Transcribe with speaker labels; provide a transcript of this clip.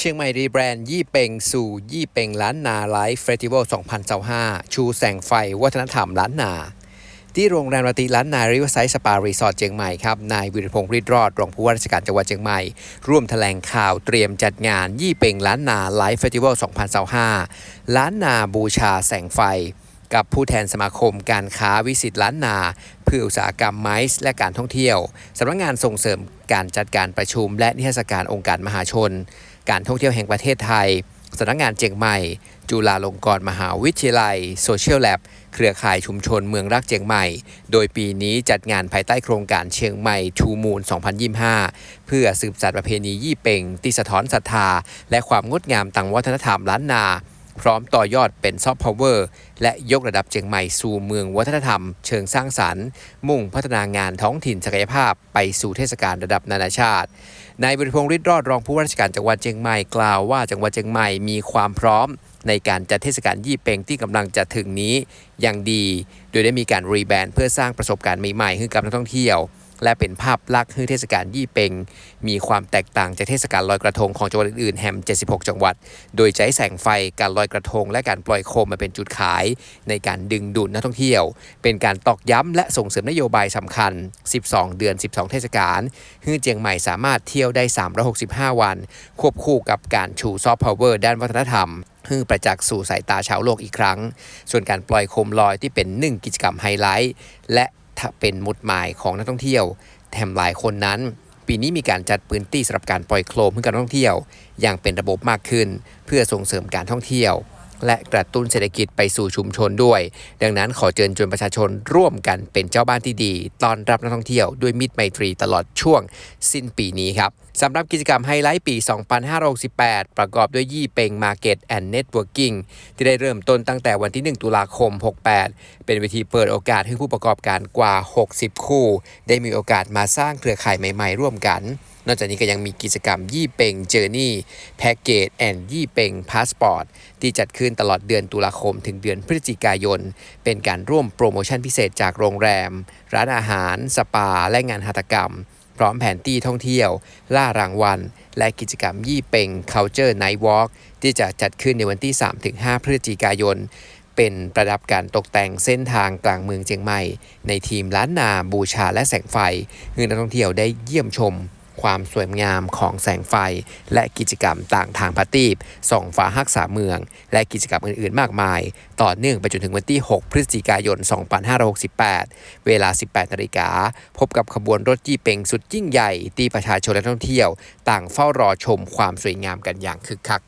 Speaker 1: เชียงใหม่รีแบรนด์ยี่เปงสู่ยี่เปงล้านนาไลฟ์เฟสติวัล 2025 ชูแสงไฟวัฒนธรรมล้านนา ที่โรงแรมรติล้านนาริเวอร์ไซด์สปารีสอร์ทเชียงใหม่ครับ นายวิรพงศ์ริดรอด รองผู้ว่าราชการจังหวัดเชียงใหม่ ร่วมแถลงข่าวเตรียมจัดงานยี่เปงล้านนาไลฟ์เฟสติวัล 2025 ล้านนาบูชาแสงไฟ กับผู้แทนสมาคมการค้าวิสิตล้านนาเพื่ออุตสาหกรรมไมซ์และการท่องเที่ยวสำนักงานส่งเสริมการจัดการประชุม และนิทรรศการองค์การมหาชน การท่องเที่ยวแห่งประเทศไทยสำนักงานเจียงใหม่ จุฬาลงกรณ์มหาวิทยาลัยโซเชียลแลบเครือข่ายชุมชนเมืองรักเจียงใหม่ โดยปีนี้จัดงานภายใต้โครงการเชียงใหม่ทูมูล 2025 เพื่อสืบสานประเพณียี่เป่งที่สะท้อนศรัทธา และความงดงามต่างวัฒนธรรมล้านนา พร้อมต่อยอดเป็นซอฟต์พาวเวอร์และยกระดับเชียงใหม่สู่เมืองวัฒนธรรม เชิงสร้างสรรค์ มุ่งพัฒนางานท้องถิ่นศักยภาพ ไปสู่เทศกาลระดับนานาชาตินายบริพงษ์ฤทธิ์รอดรองผู้ว่าราชการจังหวัดเชียงใหม่กล่าวว่าจังหวัดเชียงใหม่มีความพร้อม ในการจัดเทศกาลยี่เปงที่กำลังจะถึงนี้อย่างดี โดยได้มีการรีแบรนด์เพื่อสร้างประสบการณ์ใหม่ๆให้กับนักท่องเที่ยว และเป็นภาพลักษณ์ให้เทศกาลยี่เปงมีความแตกต่างจากเทศกาลลอยกระทงของจังหวัดอื่นๆแฮม76 จังหวัด โดยใช้แสงไฟการลอยกระทง และการปล่อยโคมมาเป็นจุดขาย ในการดึงดูดนักท่องเที่ยว เป็นการตอกย้ำและส่งเสริมนโยบายสำคัญ 12 เดือน 12 เทศกาลให้เจียงใหม่สามารถเที่ยวได้ 365 วัน ควบคู่กับการชูซอฟต์พาวเวอร์ด้านวัฒนธรรมเพื่อประจักษ์สู่สายตาชาวโลกอีกครั้ง ส่วนการปล่อยโคมลอยที่เป็นหนึ่งกิจกรรมไฮไลท์ และ เป็นมุดหมายของนักท่องเที่ยว แถมหลายคนนั้น ปีนี้มีการจัดพื้นที่สำหรับการปล่อยโคลมให้กับนักท่องเที่ยว อย่างเป็นระบบมากขึ้น เพื่อส่งเสริมการท่องเที่ยว และกระตุ้นเศรษฐกิจไปสู่ชุมชนด้วย ดังนั้นขอเชิญชวนประชาชนร่วมกันเป็นเจ้าบ้านที่ดีต้อนรับนักท่องเที่ยวด้วยมิตรไมตรีตลอดช่วงสิ้นปีนี้ครับ สำหรับกิจกรรมไฮไลท์ปี 2568 ประกอบด้วยยี่เปงมาร์เก็ตแอนด์เน็ตเวิร์กิ่งที่ได้เริ่มต้นตั้งแต่วันที่ 1 ตุลาคม 68 เป็นเวทีเปิดโอกาสให้ผู้ประกอบการกว่า 60 คู่ ได้มีโอกาสมาสร้างเครือข่ายใหม่ๆ ร่วมกัน นอกจากนี้ก็ยังมีกิจกรรมยี่เปงเจอร์นี่แพ็กเกจแอนด์ยี่เปงพาสปอร์ตที่จัดขึ้นตลอดเดือนตุลาคมถึงเดือนพฤศจิกายน เป็นการร่วมโปรโมชั่นพิเศษจากโรงแรม ร้านอาหาร สปา และงานหัตถกรรม พร้อมแผนที่ท่องเที่ยว ล่ารางวัล และกิจกรรมยี่เปง Culture Night Walk ที่จะจัดขึ้นในวันที่ 3-5 พฤศจิกายน เป็นประดับการตกแต่งเส้นทางกลางเมืองเชียงใหม่ ในทีมล้านนาบูชาและแสงไฟให้นักท่องเที่ยวได้เยี่ยมชม ความสวยงามของแสงไฟ และกิจกรรมต่างทางพาตีบส่องฟ้าฮักษาเมือง และกิจกรรมอื่นๆ มากมาย ต่อเนื่องไปจนถึงวันที่ 6 พฤศจิกายน 2568 เวลา 18นาฬิกาพบกับขบวนรถจี้เป่งสุดยิ่งใหญ่ที่ประชาชนและนักท่องเที่ยว ต่างเฝ้ารอชมความสวยงามกันอย่างคึกคัก